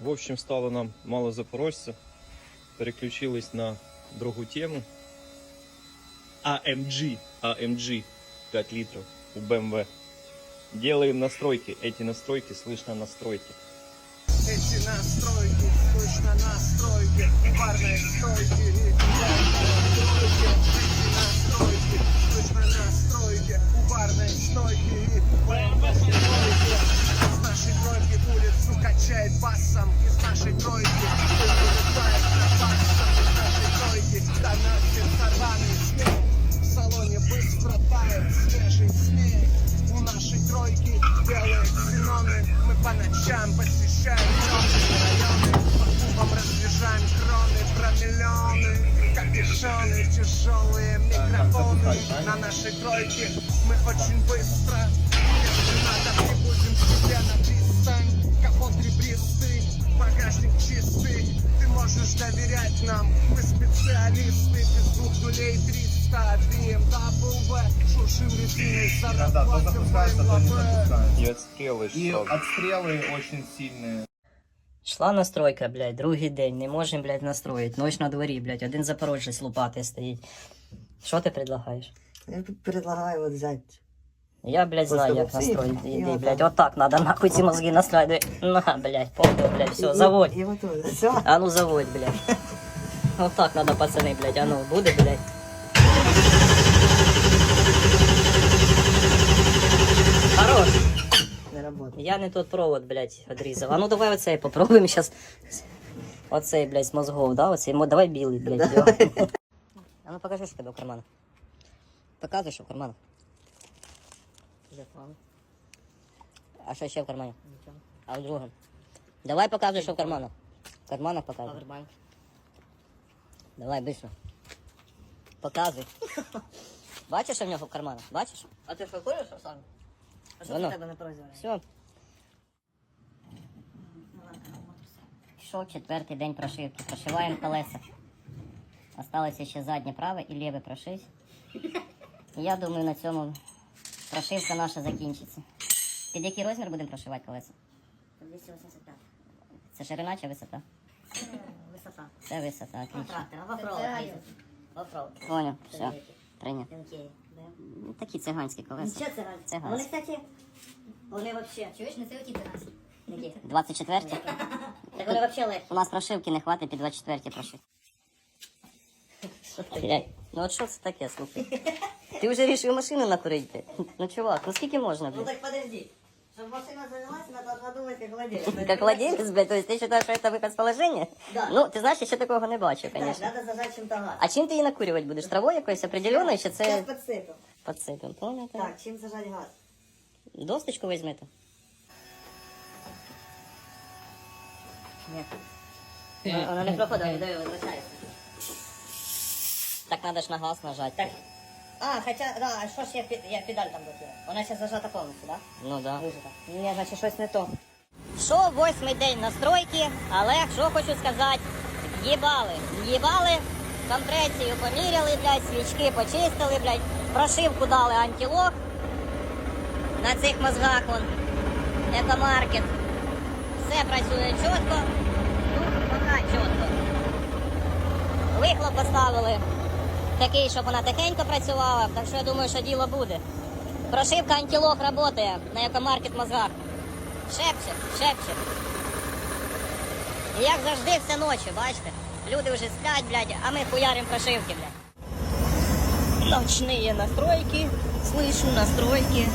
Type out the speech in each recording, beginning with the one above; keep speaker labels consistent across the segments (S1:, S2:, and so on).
S1: В общем, стало нам мало запорожця. Переключились на другу тему. AMG. AMG 5 литров у BMW. Делаем настройки. Эти настройки слышно настройки.
S2: Эти настройки, слышно настройки, парные стойки, эти настройки, слышно настройки, у барной стойки, стройки. Улицу качает басом, из нашей тройки. Вылетает басом, из нашей тройки. Доносит сорванный смех. В салоне быстро тает свежий снег. У нашей тройки белые ксеноны. Мы по ночам посещаем темные районы. По клубам раздвижаем кроны про миллионы. Капюшоны, тяжелые микрофоны На нашей тройке. Мы очень быстро Если надо, прибудем к себе на нам, мы специалисты Без двух нулей 300 BMW Шуршим резиной,
S3: Да, да, то запускается, то не запускается.
S1: И отстрелы
S3: И
S1: сразу.
S3: отстрелы очень сильные.
S4: Шла настройка, блядь, другий день, не можемо, блядь, настроїти. Ночь на дворі, блядь, один запорожець лупатий стоїть. Що ти предлагаєш?
S5: Я предлагаю вот взять.
S4: Я, блядь, знаю, як
S5: Просто
S4: настроїти.
S5: і
S4: Іди,
S5: отак.
S4: блядь, отак надо, нахуй ці мозги настраивай. На, блядь, понял, блядь, все,
S5: И-
S4: заводь.
S5: И вот это. Все.
S4: А ну заводь, блядь. Вот так надо, пацаны, блядь, а ну, буде, блядь. Хорош.
S5: Не работает.
S4: Я не тот провод, блядь, отрізав. А ну давай оцей попробуємо зараз. Оцей, блядь, з мозгов, да? Оцей, мо- давай білий, блядь. його. А ну покажи, що в тебе в карманах. Показуй, що в карманах. А що ще в кармані? А в другому? Давай показуй, що в карманах. В карманах показуй. Давай, быстро. Показуй. Бачиш, що в нього в карманах? Бачиш?
S5: А ты что, куришь, Руслан? А
S4: что Воно.
S5: тебе не прозорі?
S4: Все. Пішов четвертий день прошивки. Прошиваємо колеса. Осталося ще заднє праве і ліве прошить. І Я думаю, на цьому прошивка наша закінчиться. Під який розмір будемо прошивати колеса?
S5: 285.
S4: Це ширина чи висота?
S5: Висота.
S4: Це висота, отлично. Понял, все. Ну, Такі циганські колеса.
S5: Нічого раз.
S4: Циганські.
S5: Вони, кстати, вони вообще. Чуєш, не це оті циганські. Які?
S4: 24
S5: Так вони вообще легкі.
S4: У нас прошивки не хватить під 24 прошивки. Блядь, ну от що це таке, слухай? Ти вже рішив машину накурити. Ну чувак, ну скільки можна,
S5: Ну так подожди. Чтобы машина завелась, она должна думать как владелец.
S4: Как владелец, блядь, то есть ты считаешь, что это выход с положения?
S5: Да.
S4: Ну, ти знаєш, я ще такого не бачив,
S5: Да,
S4: конечно.
S5: надо зажать чем-то газ.
S4: А чим ти її накурювати будеш? Травою якоюсь определеною, чи
S5: Сейчас
S4: це
S5: подсыпем.
S4: підсипем? Понял? Так.
S5: Так, чем зажать газ?
S4: Досточку візьмете?
S5: Нет.
S4: Вона не проходить, диви, витрачається. Так треба ж на газ нажати.
S5: Так. а, хотя, да, а що ж я, пі- я педаль там блокирую? Вона зараз зажата повністю, да?
S4: Ну да.
S5: Вижата. Ні, значить щось не то.
S4: Що восьмий день настройки, але що хочу сказати, їбали. Їбали, компресію поміряли, блядь, свічки почистили, блядь, прошивку дали антилок на цих мозгах вон. Екомаркет. Все працює чітко. Ну, поки чітко. Вихлоп поставили такий, щоб вона тихенько працювала, так що я думаю, що діло буде. Прошивка антилок працює на екомаркет мозгах. Шепче, шепче. І як завжди все ночі, бачите? Люди вже сплять, блядь, а ми хуярим прошивки, блядь. Ночные настройки, слышу настройки.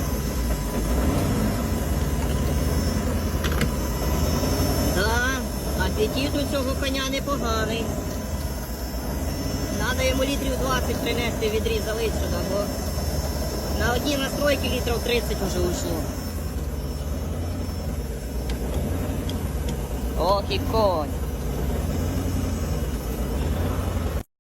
S4: Да, апетит у цього коня непоганий. Надо йому літрів 20 принести відріз залить сюди, бо на одній настройки літрів 30 вже ушло. Ох і конь.